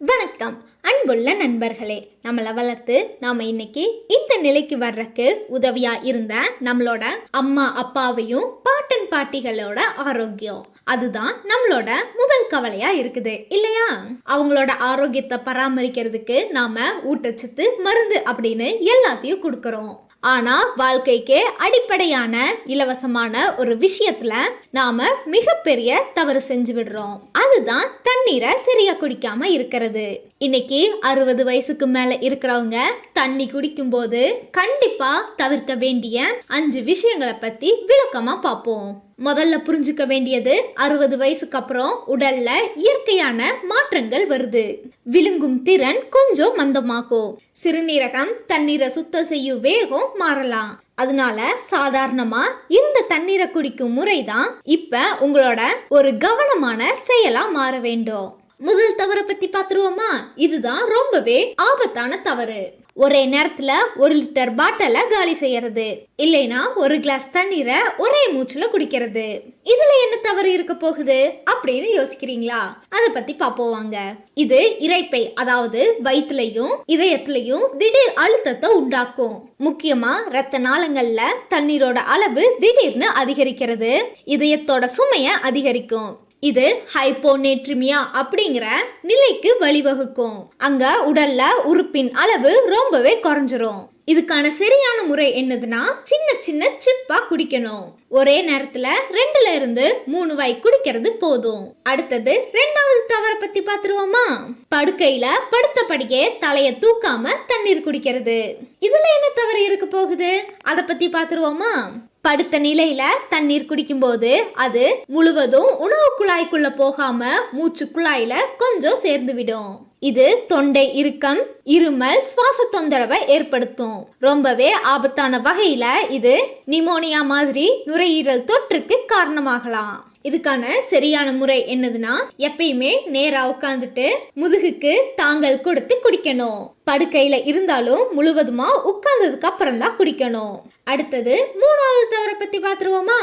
வணக்கம். அன்புள்ள நண்பர்களே நம்மளை வளர்த்து நாம இன்னைக்கு இந்த நிலைக்கு வர்றக்கு உதவியா இருந்த நம்மளோட அம்மா அப்பாவையும் பாட்டன் பாட்டிகளோட ஆரோக்கியம். அதுதான் நம்மளோட முதல் கவலையா இருக்குது இல்லையா? அவங்களோட ஆரோக்கியத்தை பராமரிக்கிறதுக்கு நாம ஊட்டச்சத்து மருந்து அப்படின்னு எல்லாத்தையும் கொடுக்கறோம். ஆனா வாழ்க்கைக்கே அடிப்படையான இலவசமான ஒரு விஷயத்துல நாம மிகப்பெரிய தவறு செஞ்சு விடுறோம். அதுதான் தண்ணீரை சரியா குடிக்காம இருக்கிறது. இன்னைக்கு அறுபது வயசுக்கு மேல இருக்கிறவங்க தண்ணி குடிக்கும் போது கண்டிப்பா தவிர்க்க வேண்டிய அஞ்சு விஷயங்களை பத்தி விளக்கமா பார்ப்போம். முதல்ல புரிஞ்சுக்க வேண்டியது அறுபது வயசுக்கு அப்புறம் உடல்ல இயற்கையான மாற்றங்கள் வருது. விழுங்கும் திறன் கொஞ்சம் மந்தமாகும். சிறுநீரகம் தண்ணீரை சுத்தம் செய்யும் வேகம் மாறலாம். அதனால சாதாரணமா இருந்த தண்ணீரை குடிக்கும் முறைதான் இப்ப உங்களோட ஒரு கவனமான செயலா மாற வேண்டும். முதல் தவறை பத்தி பாத்துருவோமா? இதுதான் ரொம்பவே ஆபத்தான தவறு. ஒரே நேரத்துல ஒரு லிட்டர் பாட்டில காலி செய்யறது. இல்லைனா ஒரு கிளாஸ் தண்ணீரை ஒரே மூச்சுல குடிக்கிறது. இதுல என்ன தவறு இருக்க போகுது அப்படின்னு யோசிக்கிறீங்களா? அத பத்தி பாப்போம் வாங்க. இது இறைப்பை அதாவது வயிற்றுலையும் இதயத்திலையும் திடீர் அழுத்தத்தை உண்டாக்கும். முக்கியமா ரத்த நாளங்கள்ல தண்ணீரோட அளவு திடீர்னு அதிகரிக்கிறது. இதயத்தோட சுமைய அதிகரிக்கும். இது ஹைப்போனேட்ரிமியா அப்படிங்கிற நிலைக்கு வழிவகுக்கும். அங்க உடல்ல உறுப்பின் அளவு ரொம்பவே குறைஞ்சிரும். இதுக்கான சரியான முறை என்னதுன்னா சின்ன சின்ன சிப்பா குடிக்கணும். ஒரே நேரத்துல ரெண்டுல இருந்து மூணு வாய் குடிக்கிறது போதும். அடுத்தது ரெண்டாவது தவற பத்தி பாத்துருவோமா? படுக்கையில படுத்தபடியே தலைய தூக்காம தண்ணீர் குடிக்கிறது. இதுல என்ன தவறு இருக்க போகுது? அத பத்தி பாத்துருவோமா? படுத்த நிலையில தண்ணீர் குடிக்கும்போது அது முழுவதும் உணவு குழாய்க்குள்ள போகாம மூச்சு குழாயில கொஞ்சம் சேர்ந்து விடும் இது தொண்டை இறுக்கம் இருமல் சுவாச தொந்தரவை ஏற்படுத்தும். ரொம்பவே ஆபத்தான வகையில இது நிமோனியா மாதிரி நுரையீரல் தொற்றுக்கு காரணமாகலாம். இதுக்கான சரியான முறை என்னதுன்னா எப்பயுமே நேரா உட்காந்துட்டு முதுகுக்கு தாங்கள் கொடுத்து குடிக்கணும். படுக்கையில இருந்தாலும் முழுவதுமா உட்கார்ந்ததுக்கு அப்புறம் தான் குடிக்கணும். அடுத்தது மூணாவது தவறை பத்தி பாத்துருவோமா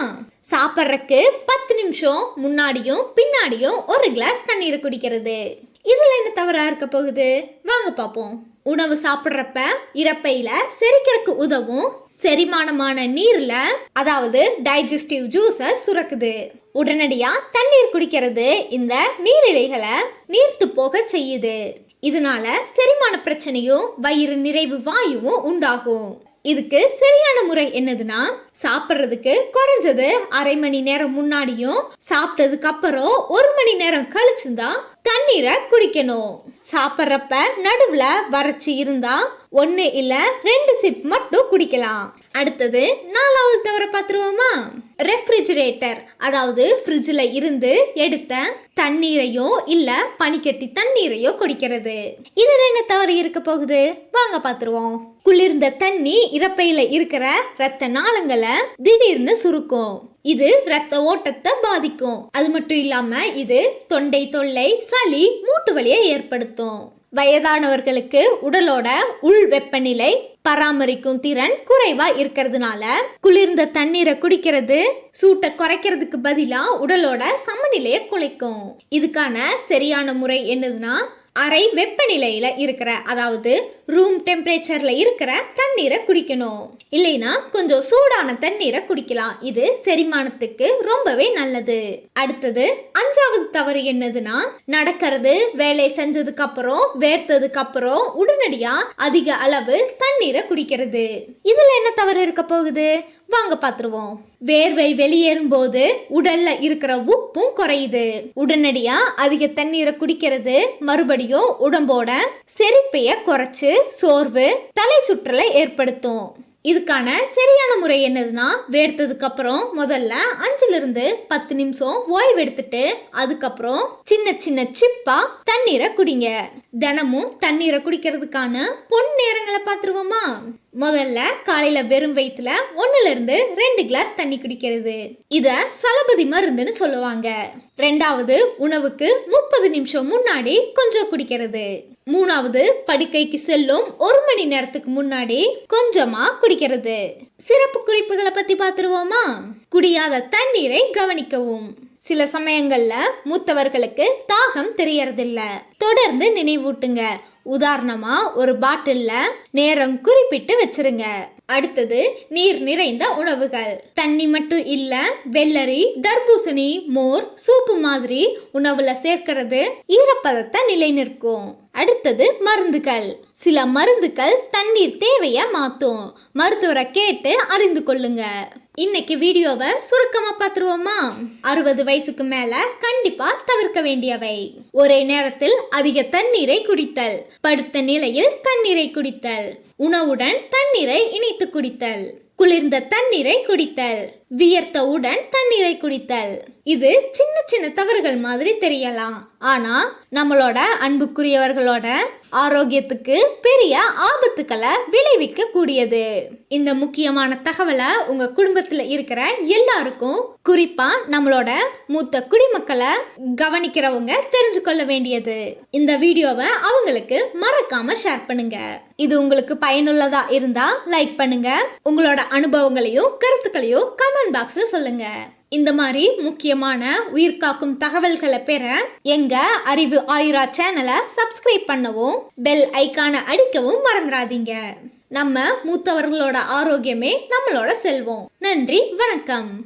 சாப்பிட்றக்கு பத்து நிமிஷம் முன்னாடியும் பின்னாடியும் ஒரு கிளாஸ் தண்ணீரை குடிக்கிறது. இதில் என்ன தவறாக இருக்க போகுது? வாங்க பார்ப்போம் உணவு சாப்பிட்றப்ப இறப்பையில செரிக்கிறதுக்கு உதவும் செரிமானமான நீர்ல அதாவது டைஜஸ்டிவ் ஜூஸை சுரக்குது. உடனடியா தண்ணீர் குடிக்கிறது இந்த நீரிழைகளை நீர்த்து போக செய்யுது. இதனால செரிமான பிரச்சனையும் வயிறு நிறைவு வாயுவும் உண்டாகும். இதுக்கு சரியான முறை என்னதுன்னா சாப்பிட்றதுக்கு குறைஞ்சது அரை மணி நேரம் முன்னாடியும் சாப்பிட்டதுக்கு அப்புறம் ஒரு மணி நேரம் கழிச்சுதான் தண்ணீரை குடிக்கணும். சாப்பிட்றப்ப நடுவுல வறட்சி இருந்தா ஒன்று இல்லை ரெண்டு சிப் மட்டும் குடிக்கலாம். அடுத்தது நாலாவது தவிர பார்த்துருவோமா? ரெஃப்ரிஜிரேட்டர் அதாவது ஃப்ரிட்ஜில் இருந்து எடுத்த தண்ணீரையோ இல்லை பனிக்கட்டி தண்ணீரையோ குடிக்கிறது. இதில் என்ன தவறு இருக்க போகுது? வாங்க பார்த்துருவோம். குளிர்ந்த தண்ணி இறப்பையில இருக்கிற ரத்த நாளங்களை திடீர்னு சுருக்கும். இது ரத்த ஓட்டத்தை பாதிக்கும். அது மட்டும் இல்லாம இது தொண்டை தொல்லை சளி மூட்டு வலியை ஏற்படுத்தும். வயதானவர்களுக்கு உடலோட உள் வெப்பநிலை பராமரிக்கும் திறன் குறைவா இருக்கிறதுனால குளிர்ந்த தண்ணீரை குடிக்கிறது சூட்டை குறைக்கிறதுக்கு பதிலா உடலோட சமநிலையை குலைக்கும். இதுக்கான சரியான முறை என்னதுன்னா அறை வெப்பநிலையில இருக்கிற அதாவது ரூம் டெம்பரேச்சர்ல இருக்கிற தண்ணீரை குடிக்கணும். இல்லைனா கொஞ்சம் சூடான தண்ணீரை குடிக்கலாம். இது செரிமானத்துக்கு ரொம்பவே நல்லது. அடுத்தது அஞ்சாவது தவறு என்னதுன்னா நடக்கிறது வேலை செஞ்சதுக்கு அப்புறம் வேர்த்ததுக்கு அப்புறம் உடனடியா அதிக அளவு தண்ணீரை குடிக்கிறது. இதுல என்ன தவறு இருக்க போகுது? வாங்க பாத்துருவோம். வேர்வை வெளியேறும் போது உடல்ல இருக்கிற உப்பும் குறையுது. உடனடியா அதிக தண்ணீரை குடிக்கிறது மறுபடியும் உடம்போட செரிப்பைய குறைச்சு சோர்வு தலை சுற்றலை ஏற்படுத்தும். இதுக்கான சரியான முறை என்னதுன்னா வேர்த்ததுக்கு அப்புறம் முதல்ல அஞ்சுல இருந்து பத்து நிமிஷம் ஓய்வு எடுத்துட்டு அதுக்கப்புறம் சின்ன சின்ன சிப்பா தண்ணீரை குடிங்க. தினமும் தண்ணீரை குடிக்கிறதுக்கான பொன் நேரங்களை பார்த்துருவோமா? முதல்ல காலையில வெறும் வயிற்றுல ஒன்னுல இருந்து ரெண்டு கிளாஸ் தண்ணி குடிக்கிறது. இத சலபதி மருந்துன்னு சொல்லுவாங்க. ரெண்டாவது உணவுக்கு முப்பது நிமிஷம் முன்னாடி கொஞ்சம் குடிக்கிறது. மூணாவது படுக்கைக்கு செல்லும் ஒரு மணி நேரத்துக்கு முன்னாடி கொஞ்சமா குடிக்கிறது. சிறப்பு குறிப்புகளை பத்தி பார்த்துருவோமா? குடியாத தண்ணீரை கவனிக்கவும். சில சமயங்கள்ல மூத்தவர்களுக்கு தாகம் தெரியறதில்ல. தொடர்ந்து நினைவூட்டுங்க. உதாரணமா ஒரு பாட்டில்ல நேரம் குறிப்பிட்டு வச்சிருங்க. அடுத்தது நீர் நிறைந்த உணவுகள். தண்ணி மட்டும் இல்ல வெள்ளரி தர்பூசணி மோர் சூப்பு மாதிரி உணவுல சேர்க்கிறது ஈரப்பதத்தை நிலைநிற்கும். அடுத்தது மருந்துகள். சில மருந்துகள் தண்ணீர் தேவைய மாத்தும். மருத்துவரை கேட்டு அறிந்து கொள்ளுங்க. இன்னைக்கு வீடியோவை சுருக்கமா பார்த்துருவோமா? அறுபது வயசுக்கு மேல கண்டிப்பா தவிர்க்க வேண்டியவை. ஒரே நேரத்தில் அதிக தண்ணீரை குடித்தல் படுத்த நிலையில் தண்ணீரை குடித்தல் உணவுடன் தண்ணீரை இணைத்து குடித்தல் குளிர்ந்த தண்ணீரை குடித்தல். வியர்த்தவுடன் தண்ணீரை குடித்தல். இது சின்ன சின்ன தவறுகள் மாதிரி தெரியலாம். ஆனா நம்மளோட அன்புக்குரியவர்களோட ஆரோக்கியத்துக்கு பெரிய ஆபத்துக்களை விளைவிக்க கூடியது இந்த முக்கியமான தகவலை உங்க குடும்பத்துல இருக்கிற எல்லாருக்கும் குறிப்பா நம்மளோட மூத்த குடிமக்களை கவனிக்கிறவங்க தெரிஞ்சு கொள்ள வேண்டியது. இந்த வீடியோவை அவங்களுக்கு மறக்காம ஷேர் பண்ணுங்க. இது உங்களுக்கு பயனுள்ளதா இருந்தா லைக் பண்ணுங்க. உங்களோட அனுபவங்களையும் கருத்துக்களையும் கமெண்ட் பாக்ஸ்ல சொல்லுங்க. இந்த மாதிரி முக்கியமான உயிர் காக்கும் தகவல்களை பெற எங்க அறிவு ஆயுரா சேனலை சப்ஸ்கிரைப் பண்ணவும் பெல் ஐக்கானை அடிக்கவும் மறந்துடாதீங்க. நம்ம மூத்தவர்களோட ஆரோக்கியமே நம்மளோட செல்வம். நன்றி வணக்கம்.